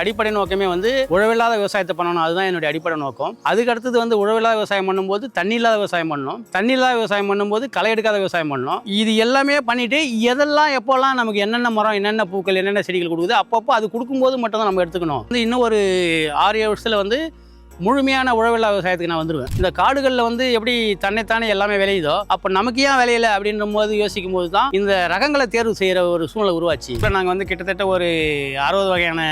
அடிப்படை நோக்கமே வந்து உழவில்லாத விவசாயத்தை பண்ணணும். அதுதான் என்னுடைய அடிப்படை நோக்கம். அதுக்கு அடுத்தது வந்து உழவில்லாத விவசாயம் பண்ணும்போது தண்ணி இல்லாத விவசாயம் பண்ணணும். தண்ணி இல்லாத விவசாயம் பண்ணும்போது களை எடுக்காத விவசாயம் பண்ணணும். இது எல்லாமே பண்ணிட்டு எதெல்லாம் எப்போல்லாம் நமக்கு என்னென்ன மரம் என்னென்ன பூக்கள் என்னென்ன செடிகள் கொடுக்குது அப்பப்போ அது கொடுக்கும்போது மட்டும் தான் நம்ம எடுத்துக்கணும். வந்து இன்னும் ஒரு ஆறு ஏழு வருஷத்தில் வந்து முழுமையான உழவில்லா விவசாயத்துக்கு நான் வந்துடுவேன் இந்த காடுகளில் வந்து எப்படி தன்னைத்தானே எல்லாமே விளையுதோ அப்போ நமக்கு ஏன் விளையல அப்படின்ற போது யோசிக்கும் போது தான் இந்த ரகங்களை தேர்வு செய்கிற ஒரு சூழ்நிலை உருவாச்சு. இப்போ நாங்கள் வந்து கிட்டத்தட்ட ஒரு அறுபது வகையான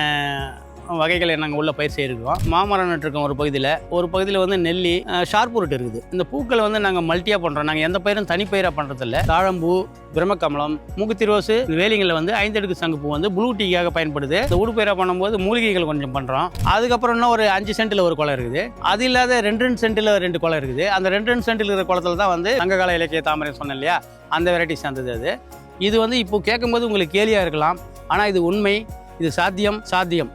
வகைகளை நாங்கள் உள்ள பயிர் செய்யிருக்கோம் மாமரம் நட்டுருக்கோம் ஒரு பகுதியில். ஒரு பகுதியில் வந்து நெல்லி அஹ், இருக்குது. இந்த பூக்களை வந்து நாங்கள் மல்ட்டியாக பண்ணுறோம் நாங்கள் எந்த பயிரும் தனிப்பயிராக பண்ணுறதில்ல தாழம்பூ பிரம்மக்கமலம் மூக்குத்தி ரோஸு வேலிங்களில் வந்து ஐந்தடுக்கு சங்குப்பூ வந்து ப்ளூ டீக்காக பயன்படுது. இந்த உடுப்பயிராக பண்ணும்போது மூலிகைகள் கொஞ்சம் பண்ணுறோம் அதுக்கப்புறம் இன்னும் ஒரு அஞ்சு சென்ட்டில் ஒரு குளம் இருக்குது. அது இல்லாத ரெண்டு ரெண்டு சென்ட்டில் ரெண்டு குளம் இருக்குது. அந்த ரெண்டு ரெண்டு சென்ட்டில் இருக்கிற குளத்துல தான் வந்து சங்ககால இலக்கிய தாமரை சொன்னேன் இல்லையா? அந்த வெரைட்டி சேர்ந்தது அது. இது வந்து இப்போ கேட்கும்போது உங்களுக்கு கேலியாக இருக்கலாம். ஆனால் இது உண்மை இது சாத்தியம் சாத்தியம்.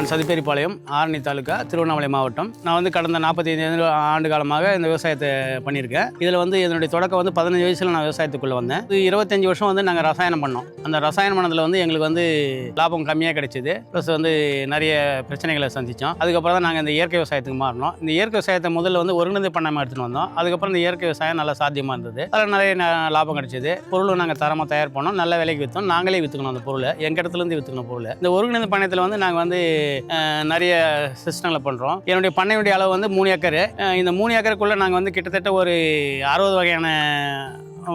நான் சதுப்பேரிப்பாளையம் ஆரணி தாலுக்கா திருவண்ணாமலை மாவட்டம். நான் வந்து கடந்த நாற்பத்தைந்து ஆண்டு காலமாக இந்த விவசாயத்தை பண்ணியிருக்கேன். இதில் வந்து என்னுடைய தொடக்கம் வந்து பதினஞ்சு வயசில் நான் விவசாயத்துக்குள்ளே வந்தேன். இது இருபத்தஞ்சி வருஷம் வந்து நாங்கள் ரசாயனம் பண்ணோம். அந்த ரசாயனம் பண்ணதில் வந்து எங்களுக்கு வந்து லாபம் கம்மியாக கிடைச்சிது. ப்ளஸ் வந்து நிறைய பிரச்சனைகளை சந்தித்தோம். அதுக்கப்புறம் தான் நாங்கள் இந்த இயற்கை விவசாயத்துக்கு மாறினோம். இந்த இயற்கை விவசாயத்தை முதல்ல வந்து ஒருங்கிணைந்து பண்ணாமல் எடுத்துகிட்டு வந்தோம். அதுக்கப்புறம் இந்த இயற்கை விவசாயம் நல்லா சாத்தியமாக இருந்தது. அதில் நிறைய லாபம் கிடைச்சிது. பொருளும் நாங்கள் தரமாக தயார் பண்ணோம். நல்ல விலைக்கு விற்றோம் நாங்களே விற்றுக்கணும் அந்த பொருளை. எங்கள் இடத்துலேருந்து விற்றுக்கணும் பொருளை. இந்த ஒருங்கிணைந்த பண்ணையத்தில் வந்து நாங்கள் வந்து நிறைய சிஸ்டங்களை பண்ணுறோம் என்னுடைய பண்ணையுடைய அளவு வந்து மூணு ஏக்கர். இந்த மூணு ஏக்கருக்குள்ளே நாங்கள் வந்து கிட்டத்தட்ட ஒரு அறுபது வகையான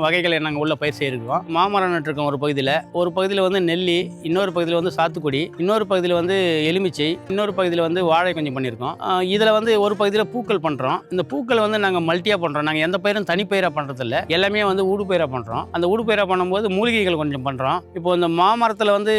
வகைகளை நாங்கள் உள்ள பயிர் செய்திருக்கோம் மாமரம் நட்டுருக்கோம் ஒரு பகுதியில். ஒரு பகுதியில் வந்து நெல்லி இன்னொரு பகுதியில் வந்து சாத்துக்குடி இன்னொரு பகுதியில் வந்து எலுமிச்சை இன்னொரு பகுதியில் வந்து வாழை கொஞ்சம் பண்ணியிருக்கோம். இதில் வந்து ஒரு பகுதியில் பூக்கள் பண்ணுறோம் இந்த பூக்கள் வந்து நாங்கள் மல்ட்டியாக பண்ணுறோம் நாங்கள் எந்த பயிரும் தனிப்பயிராக பண்ணுறதில்ல எல்லாமே வந்து ஊடு பயிராக பண்ணுறோம் அந்த ஊடு பயிராக பண்ணும்போது மூலிகைகள் கொஞ்சம் பண்ணுறோம் இப்போ இந்த மாமரத்தில் வந்து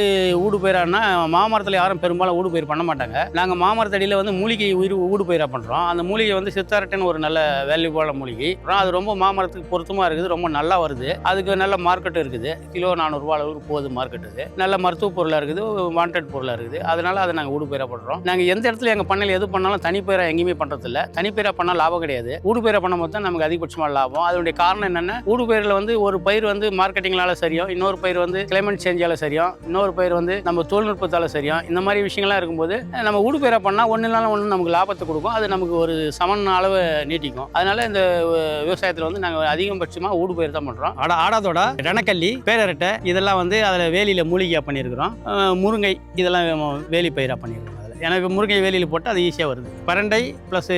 ஊடு பயிரானா மாமரத்தில் யாரும் பெரும்பாலும் ஊடு பயிர் பண்ண மாட்டாங்க. நாங்கள் மாமரத்தடியில் வந்து மூலிகை உயிர் ஊடு பயிராக பண்ணுறோம் அந்த மூலிகை வந்து சித்தாரட்டன் ஒரு நல்ல வேல்யூபான மூலிகை. அது ரொம்ப மாமரத்துக்கு பொருத்தமாக இருக்குது. ரொம்ப நல்ல நல்லா வருது. அதுக்கு நல்ல மார்க்கெட்டும் இருக்குது. கிலோ நானூறுரூவா அளவுக்கு போகுது மார்க்கெட் இது நல்ல மருத்துவ பொருளாக இருக்குது. வாண்டட் பொருளாக இருக்குது. அதனால அதை நாங்கள் ஊடுபயிராக பண்ணுறோம் நாங்கள் எந்த இடத்துல எங்கள் பண்ணையில் எது பண்ணாலும் தனிப்பயிராக எங்கேயுமே பண்ணுறதில்ல தனிப்பயிராக பண்ணால் லாபம் கிடையாது. ஊடுபயிராக பண்ணும்போது தான் நமக்கு அதிகபட்சமாக லாபம். அதனுடைய காரணம் என்னென்னா ஊடுபயிரில் வந்து ஒரு பயிர் வந்து மார்க்கெட்டிங்னால சரியும் இன்னொரு பயிர் வந்து கிளைமேட் சேஞ்சால சரியும் இன்னொரு பயிர் வந்து நம்ம தொழில்நுட்பத்தால் சரியும். இந்த மாதிரி விஷயங்கள்லாம் இருக்கும்போது நம்ம ஊடுபயிராக பண்ணால் ஒன்று இல்லாமல் ஒன்று நமக்கு லாபத்தை கொடுக்கும். அது நமக்கு ஒரு சமன் அளவு நீட்டிக்கும். அதனால் இந்த விவசாயத்தில் வந்து நாங்கள் அதிகபட்சமாக ஊடு பயிர் தான் பண்ணுறோம் ஆடா ஆடாதோட. ரணக்கல்லி பேரரட்டை இதெல்லாம் வந்து அதில் வேலியில் மூலிகையாக பண்ணியிருக்கிறோம். முருங்கை இதெல்லாம் வேலி பயிராக பண்ணியிருக்கிறோம். எனக்கு முருங்கை வேலியில் போட்டால் அது ஈஸியாக வருது. பரண்டை ப்ளஸ்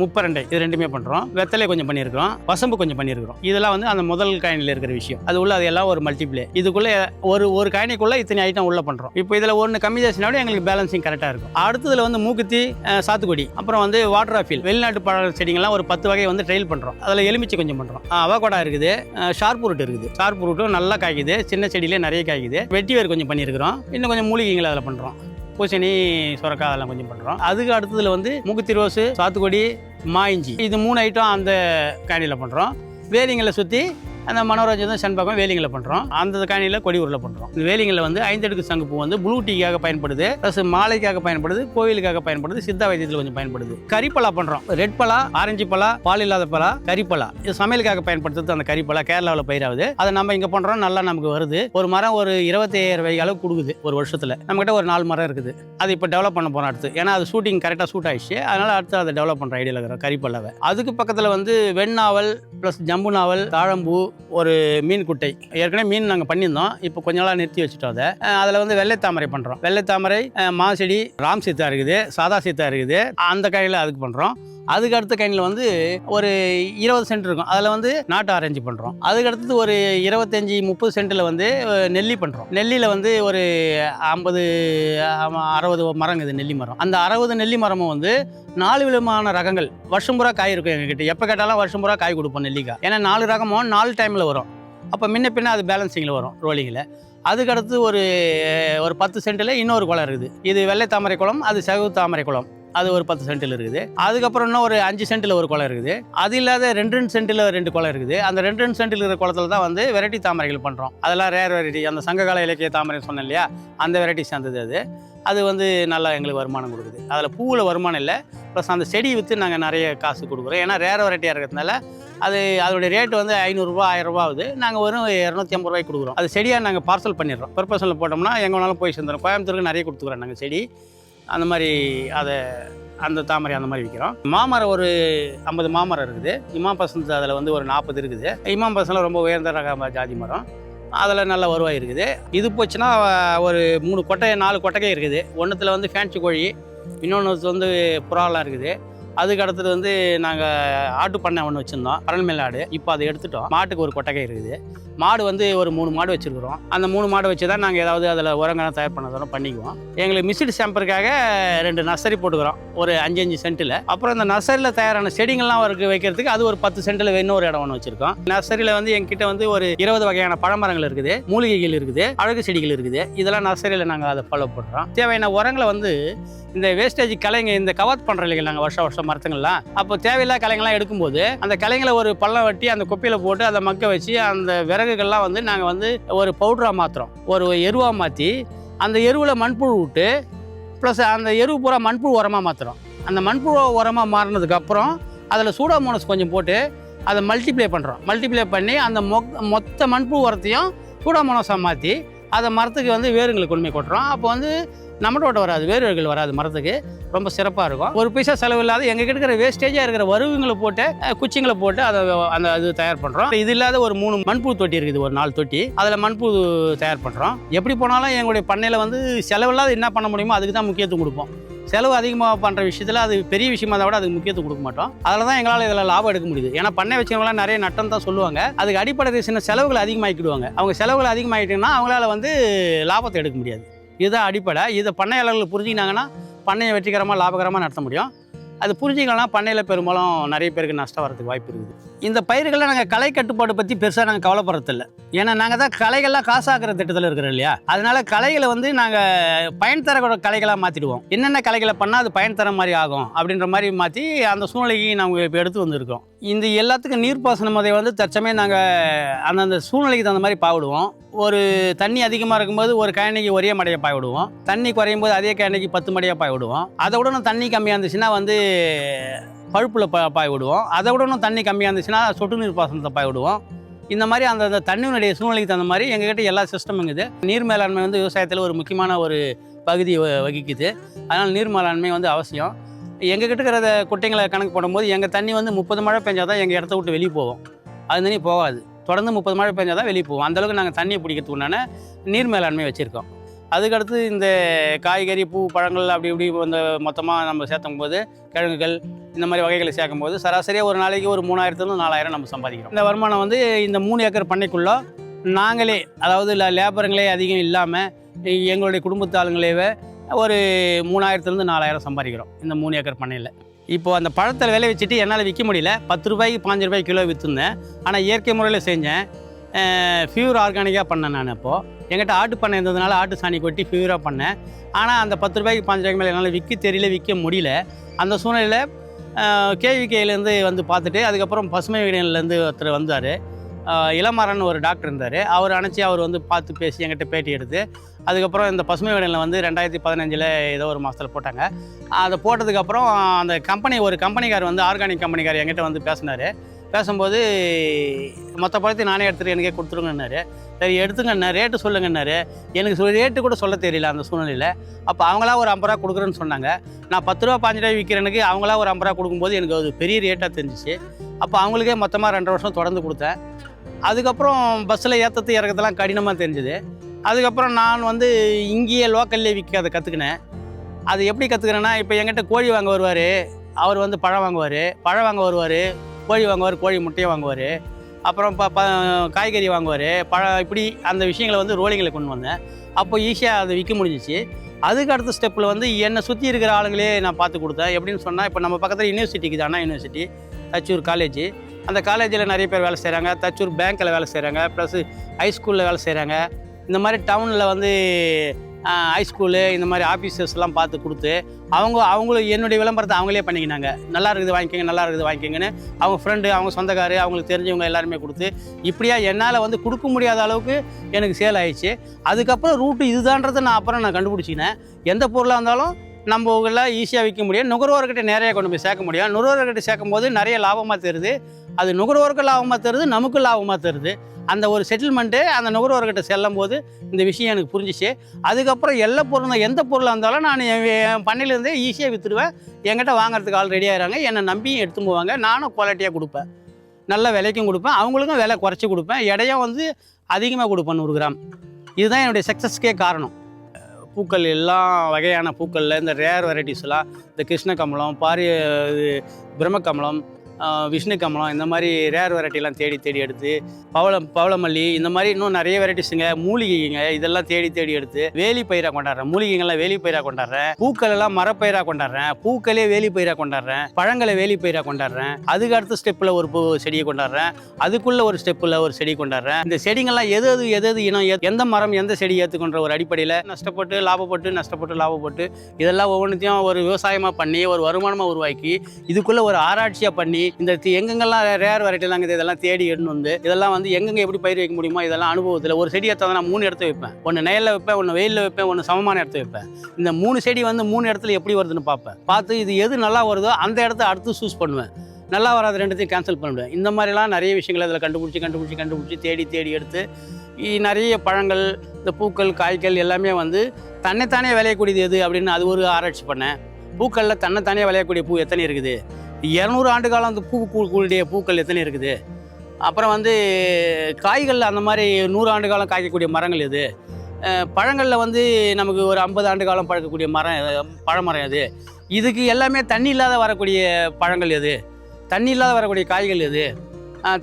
முப்பரண்டை இது ரெண்டுமே பண்ணுறோம் வெத்தலை கொஞ்சம் பண்ணியிருக்கிறோம் வசம்பு கொஞ்சம் பண்ணியிருக்கிறோம் இதெல்லாம் வந்து அந்த முதல் காயினில் இருக்கிற விஷயம். அது உள்ள அது எல்லாம் ஒரு மல்டிப்ளே இதுக்குள்ளே ஒரு ஒரு காயினிக்குள்ளே இத்தனை ஐட்டம் உள்ள பண்ணுறோம் இப்போ இதில் ஒன்று கம்மி ஜாஸ்தினா கூட எங்களுக்கு பேலன்சிங் கரெக்டாக இருக்கும். அடுத்ததுல வந்து மூக்குத்தி சாத்துக்குடி அப்புறம் வந்து வாட்டர் ஆஃபில் வெளிநாட்டு பழ செடிங்கள்லாம் ஒரு பத்து வகை வந்து ட்ரையல் பண்ணுறோம் அதில் எலுமிச்சை கொஞ்சம் பண்ணுறோம் அவகோடா இருக்குது. ஷார்ப் ரூட் இருக்குது. ஷார்ப் ரூட்டும் நல்லா காய்க்குது. சின்ன செடியிலே நிறைய காய்க்குது. வெட்டி வேர் கொஞ்சம் பண்ணியிருக்கிறோம் இன்னும் கொஞ்சம் மூலிகைகள் அதில் பண்ணுறோம் பூசணி சுரக்காய் அதெல்லாம் கொஞ்சம் பண்ணுறோம் அதுக்கு அடுத்ததில் வந்து மூக்குத்தி ரோஸு சாத்துக்குடி மாயிஞ்சி. இது மூணு ஐட்டம் அந்த கேண்டியில் பண்ணுறோம் வேலிங்களை சுற்றி அந்த மனோரஞ்சன் செண்பகம் வேலிங்களை பண்ணுறோம் அந்த காணியில் கொடி பண்ணுறோம் இந்த வேலிங்களில் வந்து ஐந்தடுக்கு சங்குப்பூ வந்து ப்ளூ டீக்காக பயன்படுது ப்ளஸ் மாலைக்காக பயன்படுது கோவிலுக்காக பயன்படுது சித்தா வைத்தியத்தில் கொஞ்சம் பயன்படுது. கறிப்பலா பண்ணுறோம் ரெட் பலா ஆரஞ்சு பலா பால் இல்லாத பலா கறிப்பலா. இது சமையலுக்காக பயன்படுத்துறது அந்த கறிப்பலா கேரளாவில் பயிராகுது. அதை நம்ம இங்கே பண்ணுறோம் நல்லா நமக்கு வருது. ஒரு மரம் ஒரு இருபத்தி ஐயாயிரம் ரூபாய்க்கு அளவு கொடுக்குது ஒரு வருஷத்தில். நம்மகிட்ட ஒரு நாலு மரம் இருக்குது. அது இப்போ டெவலப் பண்ண போகிறோம் அடுத்து. ஏன்னா அது ஷூட்டிங் கரெக்டாக ஷூட் ஆயிடுச்சு. அதனால் அடுத்து அதை டெவலப் பண்ணுற ஐடியாவில் இருக்கிற கறிப்பல்லாவை அதுக்கு பக்கத்தில் வந்து வெண்ணாவல் ப்ளஸ் ஜம்பு நாவல் தாழம்பூ ஒரு மீன் குட்டை. ஏற்கனவே மீன் நாங்கள் பண்ணியிருந்தோம். இப்போ கொஞ்ச நாளாக நிறுத்தி வச்சுட்டோம் அதை. அதில் வந்து வெள்ளை தாமரை பண்ணுறோம் வெள்ளை தாமரை அஹ், மாசெடி ராம் சீத்தா இருக்குது சாதா சீத்தா இருக்குது. அந்த காயில் அதுக்கு பண்ணுறோம் அதுக்கு அடுத்த கைனில் வந்து ஒரு இருபது சென்ட் இருக்கும். அதில் வந்து நாட்டு ஆரஞ்சு பண்ணுறோம் அதுக்கு அடுத்தது ஒரு இருபத்தஞ்சி முப்பது சென்ட்டில் வந்து நெல்லி பண்ணுறோம் நெல்லியில் வந்து ஒரு ஐம்பது அறுபது மரம் இது நெல்லி மரம். அந்த அறுபது நெல்லி மரமும் வந்து நாலு விதமான ரகங்கள். வருஷம் பூரா காய் இருக்கும் எங்ககிட்ட. எப்போ கேட்டாலும் வருஷம் பூரா காய் கொடுப்போம் நெல்லிக்காய். ஏன்னா நாலு ரகமும் நாலு டைமில் வரும். அப்போ முன்ன பின்ன அது பேலன்சிங்கில் வரும் ரோலிங்கில் அதுக்கடுத்து ஒரு ஒரு பத்து சென்ட்டில் இன்னொரு குளம் இருக்குது. இது வெள்ளை தாமரை குளம் அது சகு தாமரை குளம். அது ஒரு பத்து சென்டில் இருக்குது. அதுக்கப்புறம் இன்னும் ஒரு அஞ்சு சென்ட்டில் ஒரு குளம் இருக்குது. அது இல்லாத ரெண்டு ரெண்டு சென்ட்டில் ரெண்டு குளம் இருக்குது. அந்த ரெண்டு ரெண்டு சென்டில் இருக்கிற குளத்துல தான் வந்து வெரைட்டி தாமரைகள் பண்ணுறோம் அதெல்லாம் ரேர் வெரைட்டி அந்த சங்ககால இலக்கிய தாமரை சொன்னேன் இல்லையா? அந்த வெரைட்டி சேர்ந்தது அது. அது வந்து நல்லா எங்களுக்கு வருமானம் கொடுக்குது. அதில் பூவில் வருமானம் இல்லை. ப்ளஸ் அந்த செடி விற்று நாங்கள் நிறைய காசு கொடுக்குறோம். ஏன்னா ரேர் வெரைட்டியாக இருக்கிறதுனால அது அதோடைய ரேட் வந்து ஐநூறுரூவா ஆயிரரூபா ஆகுது. நாங்கள் வெறும் இரநூத்தி ஐம்பது ரூபாய்க்கு கொடுக்குறோம். அது செடியாக நாங்கள் பார்சல் பண்ணிடுறோம். பர்பஸில் போட்டோம்னா எங்கே வேணாலும் போய் சேர்ந்துடும் கோயம்புத்தூருக்கு நிறைய கொடுத்துக்குறோம் நாங்கள் செடி. அந்த மாதிரி அதை அந்த தாமரை அந்த மாதிரி விற்கிறோம் மாமரம் ஒரு ஐம்பது மாமரம் இருக்குது. இமாம் பசந்த் அதில் வந்து ஒரு நாற்பது இருக்குது. இமாம் பசந்தில் ரொம்ப உயர்ந்த ரக ஜாதி மரம். அதில் நல்ல வருவாய் இருக்குது. இது போச்சுன்னா ஒரு மூணு கொட்டை நாலு கொட்டகை இருக்குது. ஒன்றுத்தில் வந்து ஃபேன்சி கோழி இன்னொன்று வந்து புறாலாம் இருக்குது. அதுக்கு அடுத்தது வந்து நாங்கள் ஆட்டு பண்ணை ஒன்று வச்சுருந்தோம். அரண்மேல் ஆடு. இப்போ அதை எடுத்துட்டோம். மாட்டுக்கு ஒரு கொட்டகை இருக்குது. மாடு வந்து ஒரு மூணு மாடு வச்சுருக்குறோம். அந்த மூணு மாடு வச்சு தான் நாங்கள் ஏதாவது அதில் உரங்கள்லாம் தயார் பண்ணதெல்லாம் பண்ணிக்குவோம். எங்களுக்கு மிஸ்டு சாம்பருக்காக ரெண்டு நர்சரி போட்டுக்கிறோம். ஒரு அஞ்சு அஞ்சு சென்ட்டில். அப்புறம் இந்த நர்சரியில் தயாரான செடிங்கள்லாம் அவருக்கு வைக்கிறதுக்கு அது ஒரு பத்து சென்ட்டில் இன்னொரு இடம் ஒன்று வச்சுருக்கோம். நர்சரியில் வந்து எங்கிட்ட வந்து ஒரு இருபது வகையான பழமரங்கள் இருக்குது. மூலிகைகள் இருக்குது. அழகு செடிகள் இருக்குது. இதெல்லாம் நர்சரியில் நாங்கள் அதை ஃபாலோ பண்ணுறோம் தேவையான உரங்களை வந்து இந்த வேஸ்டேஜ் கலைங்க இந்த கவர் பண்ணுற இல்லைங்க நாங்கள் வருஷம் வருஷம் மரத்துங்கள்லாம். அப்போ தேவையில்லாத கலைங்கள்லாம் எடுக்கும்போது அந்த கலைங்களை ஒரு பள்ளம் வெட்டி அந்த குப்பையில் போட்டு அதை மக்க வச்சு அந்த விறகுகள்லாம் வந்து நாங்கள் வந்து ஒரு பவுடராக மாற்றுறோம் ஒரு எருவாக மாற்றி அந்த எருவில் மண்புழு விட்டு ப்ளஸ் அந்த எருவு பூரா மண்புழு உரமாக மாற்றுறோம் அந்த மண்புழு உரமாக மாறினதுக்கப்புறம் அதில் சூடாமோனஸ் கொஞ்சம் போட்டு அதை மல்டிப்ளை பண்ணுறோம் மல்டிப்ளை பண்ணி அந்த மொ மொத்த மண்புழு உரத்தையும் சூடாமோனஸாக மாற்றி அதை மரத்துக்கு வந்து வேருங்களுக்கு கொண்டு போய் கொட்டுறோம். அப்போ வந்து நம்மளோட வராது வேர்கள் வராது மரத்துக்கு. ரொம்ப சிறப்பாக இருக்கும். ஒரு பைசா செலவு இல்லாத எங்ககிட்ட இருக்கிற வேஸ்டேஜாக இருக்கிற வருவங்களை போட்டு குச்சிங்களை போட்டு அதை அந்த இது தயார் பண்ணுறோம் இது இல்லாத ஒரு மூணு மண்புழு தொட்டி இருக்குது ஒரு நாலு தொட்டி. அதில் மண்புழு தயார் பண்ணுறோம் எப்படி போனாலும் எங்களுடைய பண்ணையில் வந்து செலவில்லாத என்ன பண்ண முடியுமோ அதுக்கு தான் முக்கியத்துவம் கொடுப்போம். செலவு அதிகமாக பண்ணுற விஷயத்தில் அது பெரிய விஷயமா இருந்தால் கூட அதுக்கு முக்கியத்துவம் கொடுக்க மாட்டோம். அதில் தான் எங்களால் இதில் லாபம் எடுக்க முடியுது. ஏன்னா பண்ணை வச்சவங்களாம் நிறைய நட்டம் தான் சொல்லுவாங்க. அதுக்கு அடிப்படை சின்ன செலவுகள் அதிகமாகிக்கிடுவாங்க அவங்க செலவுகள் அதிகமாகிட்டுன்னா அவங்களால வந்து லாபத்தை எடுக்க முடியாது. இதுதான் அடிப்படை. இதை பண்ணையாளர்கள் புரிஞ்சுக்கினாங்கன்னா பண்ணையை வெற்றிகரமாக லாபகரமாக நடத்த முடியும். அது புரிஞ்சுக்கலாம் பண்ணையில் பெரும்பாலும் நிறைய பேருக்கு நஷ்டம் வரதுக்கு வாய்ப்பு இருக்குது. இந்த பயிர்களை நாங்கள் கலை கட்டுப்பாடு பற்றி பெருசாக நாங்கள் கவலைப்படுறதில்ல. ஏன்னா நாங்கள் தான் கலைகள்லாம் காசாக்குற திட்டத்தில் இருக்கிறோம் இல்லையா? அதனால கலைகளை வந்து நாங்கள் பயன் தரக்கூட கலைகளாக மாற்றிடுவோம் என்னென்ன கலைகளை பண்ணால் அது பயன் தர மாதிரி ஆகும் அப்படின்ற மாதிரி மாற்றி அந்த சூழ்நிலைக்கு நாங்கள் இப்போ எடுத்து வந்திருக்கோம். இந்த எல்லாத்துக்கும் நீர்ப்பாசன முறையை வந்து தற்சமயம் நாங்கள் அந்தந்த சூழ்நிலைக்கு தகுந்த மாதிரி பாவிடுவோம். ஒரு தண்ணி அதிகமாக இருக்கும்போது ஒரு கழனிக்கு ஒரே மடையை பாய்விடுவோம் தண்ணி குறையும் போது அதே கயனைக்கு பத்து மடையாக பாய்விடுவோம் அதை விட தண்ணி கம்மியாக இருந்துச்சுன்னா வந்து பழுப்பில் ப பாய் விடுவோம் அதை விட இன்னும் தண்ணி கம்மியாக இருந்துச்சுன்னா சொட்டு நீர் பாசனத்தை பாய் விடுவோம் இந்த மாதிரி அந்த அந்த தண்ணியினுடைய சூழ்நிலைக்கு தகுந்த மாதிரி எங்ககிட்ட எல்லா சிஸ்டமும் இருக்குது. நீர் மேலாண்மை வந்து விவசாயத்தில் ஒரு முக்கியமான ஒரு பகுதியை வ- வகிக்குது. அதனால் நீர் மேலாண்மை வந்து அவசியம். எங்ககிட்ட இருக்கிற குட்டைங்களை கணக்கு போடும்போது எங்கள் தண்ணி வந்து முப்பது மழை பெஞ்சால் தான் எங்கள் இடத்த விட்டு வெளியே போவோம் அது தண்ணி போகாது. தொடர்ந்து முப்பது மழை பெஞ்சால் தான் வெளியே போவோம் அந்தளவுக்கு நாங்கள் தண்ணியை பிடிக்கிறதுக்கு உண்டான நீர் மேலாண்மை வச்சுருக்கோம். அதுக்கடுத்து இந்த காய்கறி பூ பழங்கள் அப்படி இப்படி இந்த மொத்தமாக நம்ம சேர்த்தும் போது கிழங்குகள் இந்த மாதிரி வகைகளை சேர்க்கும் போது சராசரியாக ஒரு நாளைக்கு ஒரு மூணாயிரத்துலேருந்து நாலாயிரம் நம்ம சம்பாதிக்கிறோம். இந்த வருமானம் வந்து இந்த மூணு ஏக்கர் பண்ணைக்குள்ளே நாங்களே அதாவது லேபருங்களே அதிகம் இல்லாமல் எங்களுடைய குடும்பத்தாளுங்களேவே ஒரு மூணாயிரத்துலேருந்து நாலாயிரம் சம்பாதிக்கிறோம் இந்த மூணு ஏக்கர் பண்ணையில். இப்போது அந்த பழத்தை விலை வச்சுட்டு என்னால் விற்க முடியல. பத்து ரூபாய்க்கு பாஞ்சு ரூபாய் கிலோ விற்றுந்தேன் ஆனால் இயற்கை முறையில் செஞ்சேன். ஃபியூர் ஆர்கானிக்காக பண்ணேன் நான் இப்போது என்கிட்ட ஆட்டு பண்ணை இருந்ததுனால ஆட்டு சாணி கொட்டி ஃபியூராக பண்ணேன். ஆனால் அந்த பத்து ரூபாய்க்கு பாஞ்சு ரூபாய்க்கு மேலே என்னால் விற்க தெரியல விற்க முடியல. அந்த சூழ்நிலையில் கேவிகேலேருந்து வந்து பார்த்துட்டு அதுக்கப்புறம் பசுமை விகடன்லேருந்து ஒருத்தர் வந்தார். இளமரன் ஒரு டாக்டர் இருந்தார். அவர் அணைச்சி அவர் வந்து பார்த்து பேசி என்கிட்ட பேட்டி எடுத்து அதுக்கப்புறம் இந்த பசுமை விகடனில் வந்து ரெண்டாயிரத்தி பதினஞ்சில் ஏதோ ஒரு மாதத்தில் போட்டாங்க. அதை போட்டதுக்கப்புறம் அந்த கம்பெனி ஒரு கம்பெனிக்கார் வந்து ஆர்கானிக் கம்பெனிக்கார் என்கிட்ட வந்து பேசினார். பேசும்போது மொத்த பழத்தையும் நானே எடுத்துட்டு எனக்கே கொடுத்துருங்கன்னாரு. சரி எடுத்துங்கண்ணா ரேட்டு சொல்லுங்கன்னாரு. எனக்கு சொல் ரேட்டு கூட சொல்ல தெரியல அந்த சூழ்நிலையில். அப்போ அவங்களா ஒரு ஐம்பது ரூபா கொடுக்குறேன்னு சொன்னாங்க. நான் பத்து ரூபா பாஞ்சு ரூபாய் விற்கிறேனுக்கு அவங்களா ஒரு ஐம்பது ரூபா கொடுக்கும்போது எனக்கு அது பெரிய ரேட்டாக தெரிஞ்சிச்சு. அப்போ அவங்களுக்கே மொத்தமாக ரெண்டு வருஷம் தொடர்ந்து கொடுத்தேன். அதுக்கப்புறம் பஸ்ஸில் ஏற்றத்து இறக்கத்தெல்லாம் கடினமாக தெரிஞ்சுது. அதுக்கப்புறம் நான் வந்து இங்கேயே லோக்கல்லே விற்க அதை கற்றுக்கினேன் அது எப்படி கற்றுக்கிறேன்னா இப்போ என்கிட்ட கோழி வாங்க வருவார். அவர் வந்து பழம் வாங்குவார். பழம் வாங்க வருவார். கோழி வாங்குவார் கோழி முட்டையை வாங்குவார். அப்புறம் ப ப காய்கறி வாங்குவார். பழ இப்படி அந்த விஷயங்களை வந்து ரோலிங்கில் கொண்டு வந்தேன். அப்போ ஈஸியாக அதை விற்க முடிஞ்சிச்சு. அதுக்கு அடுத்த ஸ்டெப்பில் வந்து என்னை சுற்றி இருக்கிற ஆளுங்களே நான் பார்த்து கொடுத்தேன். எப்படின்னு சொன்னால் இப்போ நம்ம பக்கத்தில் யூனிவர்சிட்டிக்கு அண்ணா யூனிவர்சிட்டி தச்சூர் காலேஜ் அந்த காலேஜில் நிறைய பேர் வேலை செய்கிறாங்க தச்சூர் பேங்க்கில் வேலை செய்கிறாங்க ப்ளஸ் ஹைஸ்கூலில் வேலை செய்கிறாங்க இந்த மாதிரி டவுனில் வந்து ஹைஸ்கூலு இந்த மாதிரி ஆஃபீஸர்ஸ்லாம் பார்த்து கொடுத்து அவங்க அவங்களும் என்னுடைய விளம்பரத்தை அவங்களே பண்ணிக்கினாங்க. நல்லா இருக்குது வாங்கிக்கோங்க நல்லா இருக்குது வாங்கிக்கோங்கன்னு அவங்க ஃப்ரெண்டு அவங்க சொந்தக்காரு அவங்களுக்கு தெரிஞ்சவங்க எல்லாருமே கொடுத்து இப்படியா என்னால் வந்து கொடுக்க முடியாத அளவுக்கு எனக்கு சேல் ஆயிடுச்சு. அதுக்கப்புறம் ரூட்டு இதுதான்றதை நான் அப்புறம் நான் கண்டுபிடிச்சிக்கினேன். எந்த பொருளாக இருந்தாலும் நம்ம எல்லாம் ஈஸியாக விற்க முடியும். நுகர்வோர்கிட்ட நிறைய கொண்டு போய் சேர்க்க முடியும். நுகர்வோர்கிட்ட சேர்க்கும் போது நிறைய லாபமாக தருது. அது நுகர்வோருக்கு லாபமாக தருது நமக்கும் லாபமாக தருது. அந்த ஒரு செட்டில்மெண்ட்டு அந்த நுகர்வோர்கிட்ட செல்லும் போது இந்த விஷயம் எனக்கு புரிஞ்சிச்சு. அதுக்கப்புறம் எல்லா பொருளும் எந்த பொருளாக இருந்தாலும் நான் என் பண்ணையிலேருந்தே ஈஸியாக விற்றுடுவேன் என்கிட்ட வாங்குறதுக்கு ஆள் ரெடி ஆகிறாங்க என்னை நம்பியும் எடுத்து போவாங்க. நானும் குவாலிட்டியாக கொடுப்பேன். நல்ல விலைக்கும் கொடுப்பேன். அவங்களுக்கும் விலை குறைச்சி கொடுப்பேன். எடையும் வந்து அதிகமாக கொடுப்பேன் நூறு கிராம். இதுதான் என்னுடைய சக்ஸஸ்க்கே காரணம். பூக்கள் எல்லா வகையான பூக்களில் இந்த ரேர் வெரைட்டிஸ்லாம் இந்த கிருஷ்ண கமலம் பாரி இது பிரம்ம கமலம் விஷ்ணு கமலம் இந்த மாதிரி ரேர் வெரைட்டிலாம் தேடி தேடி எடுத்து பவளம் பவளமல்லி இந்த மாதிரி இன்னும் நிறைய வெரைட்டிஸுங்க மூலிகைங்க இதெல்லாம் தேடி தேடி எடுத்து வேலி பயிராக கொண்டாடுறேன். மூலிகைங்கள்லாம் வேலி பயிராக கொண்டாடுறேன். பூக்கள் எல்லாம் மரப்பயிராக கொண்டாடுறேன். பூக்களே வேலி பயிராக கொண்டாடுறேன். பழங்களை வேலி பயிராக கொண்டாடுறேன். அதுக்கு அடுத்த ஸ்டெப்பில் ஒரு பூ செடியை கொண்டாடுறேன். அதுக்குள்ளே ஒரு ஸ்டெப்பில் ஒரு செடி கொண்டாடுறேன். இந்த செடிங்கள்லாம் எது எது எது எது இனம் எந்த மரம் எந்த செடி ஏற்றுக்கொன்ற ஒரு அடிப்படையில் நஷ்டப்பட்டு லாபப்பட்டு நஷ்டப்பட்டு லாபப்பட்டு இதெல்லாம் ஒவ்வொன்றத்தையும் ஒரு விவசாயமாக பண்ணி ஒரு வருமானமாக உருவாக்கி இதுக்குள்ளே ஒரு ஆராய்ச்சியாக பண்ணி இந்த எங்கெங்கெல்லாம் ரேர் வெரைட்டிலாம் இருக்குது இதெல்லாம் தேடி எடுன்னு வந்து இதெல்லாம் வந்து எங்கெங்க எப்படி பயிர் வைக்க முடியுமோ இதெல்லாம் அனுபவத்தில் ஒரு செடி எடுத்தால் நான் மூணு இடத்த வைப்பேன். ஒன்று நெயலில் வைப்பேன் ஒன்று வெயிலில் வைப்பேன் ஒன்று சமமான இடத்த வைப்பேன். இந்த மூணு செடி வந்து மூணு இடத்துல எப்படி வருதுன்னு பார்ப்பேன். பார்த்து இது எது நல்லா வருதோ அந்த இடத்த அடுத்து சூஸ் பண்ணுவேன். நல்லா வராது ரெண்டுத்தையும் கேன்சல் பண்ணிவிடுவேன் இந்த மாதிரிலாம் நிறைய விஷயங்களை அதில் கண்டுபிடிச்சி கண்டுபிடிச்சி கண்டுபிடிச்சி தேடி தேடி எடுத்து நிறைய பழங்கள் இந்த பூக்கள் காய்கள் எல்லாமே வந்து தன்னைத்தானே விளையக்கூடியது எது அப்படின்னு அது ஒரு ஆராய்ச்சி பண்ணேன். பூக்களில் தன்னைத்தானே விளையக்கூடிய பூ எத்தனை இருக்குது? இரநூறு ஆண்டு காலம் அந்த பூ கூடிய பூக்கள் எத்தனை இருக்குது? அப்புறம் வந்து காய்கள் அந்த மாதிரி நூறு ஆண்டு காலம் காய்க்கக்கூடிய மரங்கள் எது? பழங்களில் வந்து நமக்கு ஒரு ஐம்பது ஆண்டு காலம் பழக்கக்கூடிய மரம் பழமரம் எது? இதுக்கு எல்லாமே தண்ணி இல்லாத வரக்கூடிய பழங்கள் எது? தண்ணி இல்லாத வரக்கூடிய காய்கள் எது?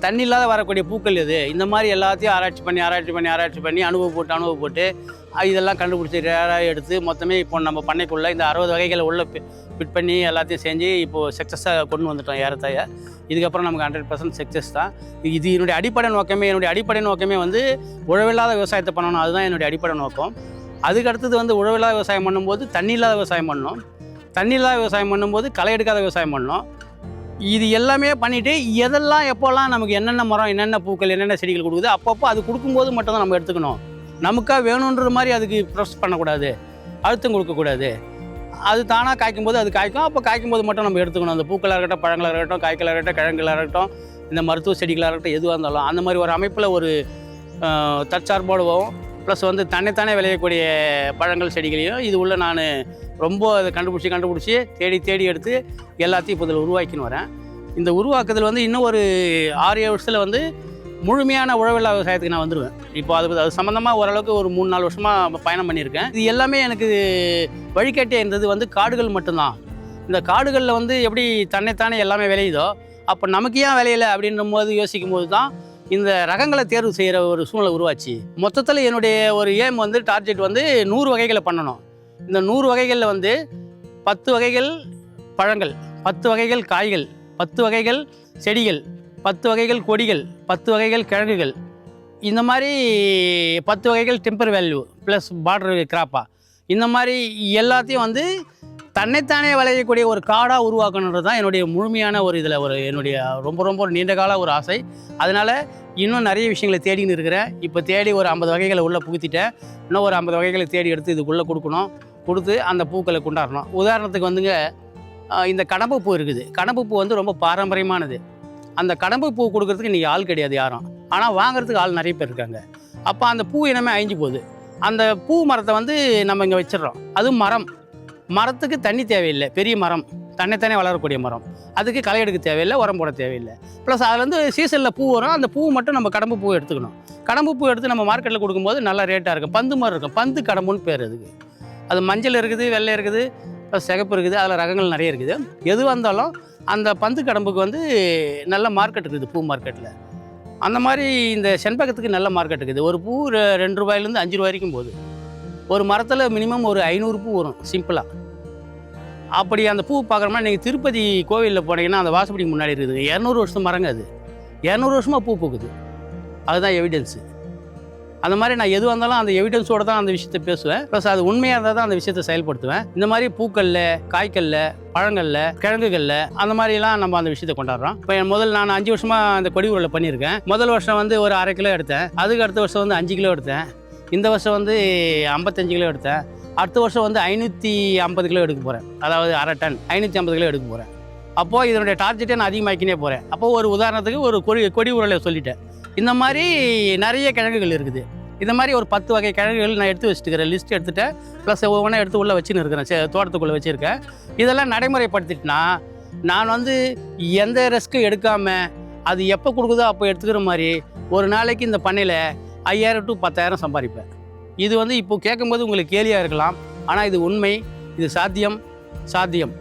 தண்ணி இல்லாத வரக்கூடிய பூக்கள் எது? இந்த மாதிரி எல்லாத்தையும் ஆராய்ச்சி பண்ணி ஆராய்ச்சி பண்ணி ஆராய்ச்சி பண்ணி அனுபவப்பட்டு அனுபவப்பட்டு இதெல்லாம் கண்டுபிடிச்சி ரேராக எடுத்து மொத்தமே இப்போ நம்ம பண்ணைக்குள்ளே இந்த அறுபது வகைகளை உள்ள ஃபிட் பண்ணி எல்லாத்தையும் செஞ்சு இப்போது சக்ஸஸாக கொண்டு வந்துட்டோம் ஏறத்தாய இதுக்கப்புறம் நமக்கு ஹண்ட்ரட் பர்சன்ட் சக்ஸஸ் தான். இது என்னுடைய அடிப்படை நோக்கமே என்னுடைய அடிப்படை நோக்கமே வந்து உழவில்லாத விவசாயத்தை பண்ணணும். அதுதான் என்னுடைய அடிப்படை நோக்கம். அதுக்கு அடுத்தது வந்து உழவில்லாத விவசாயம் பண்ணும்போது தண்ணி இல்லாத விவசாயம் பண்ணோம் தண்ணி இல்லாத விவசாயம் பண்ணும்போது களை எடுக்காத விவசாயம் பண்ணோம் இது எல்லாமே பண்ணிவிட்டு எதெல்லாம் எப்போல்லாம் நமக்கு என்னென்ன மரம் என்னென்ன பூக்கள் என்னென்ன செடிகள் கொடுக்குது அப்பப்போ அது கொடுக்கும்போது மட்டும் தான் நம்ம எடுத்துக்கணும். நமக்காக வேணுன்ற மாதிரி அதுக்கு ப்ரெஸ் பண்ணக்கூடாது. அழுத்தம் கொடுக்கக்கூடாது. அது தானாக காய்க்கும் போது அது காய்க்கும். அப்போ காய்க்கும் போது மட்டும் நம்ம எடுத்துக்கணும். அந்த பூக்களாக இருக்கட்டும் பழங்களாக இருக்கட்டும் காய்களாக இருக்கட்டும் கிழங்குகளாக இருக்கட்டும் இந்த மருத்துவ செடிகளாக இருக்கட்டும் எதுவாக இருந்தாலும் அந்த மாதிரி ஒரு அமைப்பில் ஒரு ஆஹ், ப்ளஸ் வந்து தன்னைத்தானே விளையக்கூடிய பழங்கள் செடிகளையும் இது உள்ள நான் ரொம்ப அதை கண்டுபிடிச்சி கண்டுபிடிச்சி தேடி தேடி எடுத்து எல்லாத்தையும் இப்போ இதில் உருவாக்கின்னு வரேன். இந்த உருவாக்குதல் வந்து இன்னும் ஒரு ஆறு ஏழு வருஷத்தில் வந்து முழுமையான உழவில்லா விவசாயத்துக்கு நான் வந்துடுவேன் இப்போ அது அது சம்மந்தமாக ஓரளவுக்கு ஒரு மூணு நாலு வருஷமாக பயணம் பண்ணியிருக்கேன். இது எல்லாமே எனக்கு வழிகாட்டியாக இருந்தது வந்து காடுகள் மட்டும்தான். இந்த காடுகளில் வந்து எப்படி தன்னைத்தானே எல்லாமே விளையுதோ அப்போ நமக்கு ஏன் விளையலை அப்படின்ற போது யோசிக்கும் போது தான் இந்த ரகங்களை தேர்வு செய்கிற ஒரு சூழ்நிலை உருவாச்சு. மொத்தத்தில் என்னுடைய ஒரு ஏம் வந்து டார்கெட் வந்து நூறு வகைகளை பண்ணணும். இந்த நூறு வகைகளில் வந்து பத்து வகைகள் பழங்கள் பத்து வகைகள் காய்கள் பத்து வகைகள் செடிகள் பத்து வகைகள் கொடிகள் பத்து வகைகள் கிழங்குகள். இந்த மாதிரி பத்து வகைகள் டெம்பர் வேல்யூ ப்ளஸ் பார்டர் கிராப்பாக இந்த மாதிரி எல்லாத்தையும் வந்து தன்னைத்தானே விளையக்கூடிய ஒரு காடாக உருவாக்கணுன்றது தான் என்னுடைய முழுமையான ஒரு இதில் ஒரு என்னுடைய ரொம்ப ரொம்ப ஒரு நீண்ட கால ஒரு ஆசை. அதனால் இன்னும் நிறைய விஷயங்களை தேடின்னு இருக்கிறேன். இப்போ தேடி ஒரு ஐம்பது வகைகளை உள்ளே புகுத்திட்டேன். இன்னும் ஒரு ஐம்பது வகைகளை தேடி எடுத்து இதுக்குள்ளே கொடுக்கணும். கொடுத்து அந்த பூக்களை கொண்டாடணும். உதாரணத்துக்கு வந்துங்க இந்த கடம்பு பூ இருக்குது. கடம்பு பூ வந்து ரொம்ப பாரம்பரியமானது. அந்த கடம்பு பூ கொடுக்கறதுக்கு இன்றைக்கி ஆள் கிடையாது யாரும். ஆனால் வாங்குறதுக்கு ஆள் நிறைய பேர் இருக்காங்க. அப்போ அந்த பூ இனமே அழிஞ்சு போகுது. அந்த பூ மரத்தை வந்து நம்ம இங்கே வச்சிடுறோம். அது மரம். மரத்துக்கு தண்ணி தேவையில்லை. பெரிய மரம். தன்னைத்தானே வளரக்கூடிய மரம். அதுக்கு களை எடுக்க தேவையில்லை உரம் போட தேவையில்லை. ப்ளஸ் அதில் வந்து சீசனில் பூ வரும். அந்த பூ மட்டும் நம்ம கடம்பு பூ எடுத்துக்கணும். கடம்பு பூ எடுத்து நம்ம மார்க்கெட்டில் கொடுக்கும்போது நல்லா ரேட்டாக இருக்கும். பந்து மாதிரி இருக்கும். பந்து கடம்புன்னு பேர் அதுக்கு. அது மஞ்சள் இருக்குது வெள்ளை இருக்குது ப்ளஸ் சிகப்பு இருக்குது. அதில் ரகங்கள் நிறைய இருக்குது. எது வந்தாலும் அந்த பந்து கடம்புக்கு வந்து நல்ல மார்க்கெட் இருக்குது பூ மார்க்கெட்டில் அந்த மாதிரி இந்த செண்பகத்துக்கு நல்ல மார்க்கெட் இருக்குது. ஒரு பூ ரெண்டு ரூபாயிலேருந்து அஞ்சு ரூபாய் வரைக்கும் போகுது. ஒரு மரத்தில் மினிமம் ஒரு ஐநூறு பூ வரும் சிம்பிளாக அப்படி அந்த பூ பார்க்குறோம்னா நீங்கள் திருப்பதி கோவிலில் போனீங்கன்னா அந்த வாசப்படிக்கு முன்னாடி இருக்குது. இரநூறு வருஷம் மரங்க அது. இரநூறு வருஷமாக பூ பூக்குது. அதுதான் எவிடன்ஸு அந்த மாதிரி நான் எது வந்தாலும் அந்த எவிடன்ஸோட தான் அந்த விஷயத்தை பேசுவேன். ப்ளஸ் அது உண்மையாக இருந்தால் தான் அந்த விஷயத்தை செயல்படுத்துவேன். இந்த மாதிரி பூக்கல்ல காய்கல்ல பழங்களில் கிழங்குகளில் அந்த மாதிரிலாம் நம்ம அந்த விஷயத்தை கொண்டாடுறோம். இப்போ முதல் நான் அஞ்சு வருஷமாக அந்த கொடி உருளை பண்ணியிருக்கேன். முதல் வருஷம் வந்து ஒரு அரை கிலோ எடுத்தேன். அதுக்கு அடுத்த வருஷம் வந்து அஞ்சு கிலோ எடுத்தேன். இந்த வருஷம் வந்து ஐம்பத்தஞ்சு கிலோ எடுத்தேன். அடுத்த வருஷம் வந்து ஐநூற்றி ஐம்பது கிலோ எடுக்க போகிறேன் அதாவது அரை டன். ஐநூற்றி ஐம்பது கிலோ எடுக்க போகிறேன் அப்போது இதனுடைய டார்கெட்டை நான் அதிகமாக்கினே போகிறேன் அப்போது ஒரு உதாரணத்துக்கு ஒரு கொடி கொடி உரலை சொல்லிட்டேன். இந்த மாதிரி நிறைய கிழங்குகள் இருக்குது. இந்த மாதிரி ஒரு பத்து வகை கிழங்குகள் நான் எடுத்து வச்சுட்டுக்கிறேன். லிஸ்ட் எடுத்துட்டேன். ப்ளஸ் ஒவ்வொன்றா எடுத்து உள்ளே வச்சுன்னு இருக்கிறேன். சே- தோட்டத்துக்குள்ளே வச்சுருக்கேன். இதெல்லாம் நடைமுறைப்படுத்திட்டுனா நான் வந்து எந்த ரிஸ்க்கும் எடுக்காமல் அது எப்போ கொடுக்குதோ அப்போ எடுத்துக்கிற மாதிரி ஒரு நாளைக்கு இந்த பண்ணையில் ஐயாயிரம் டு பத்தாயிரம் சம்பாதிப்பேன். இது வந்து இப்போ கேட்கும்போது உங்களுக்கு கேலியாக இருக்கலாம். ஆனால் இது உண்மை இது சாத்தியம் சாத்தியம்.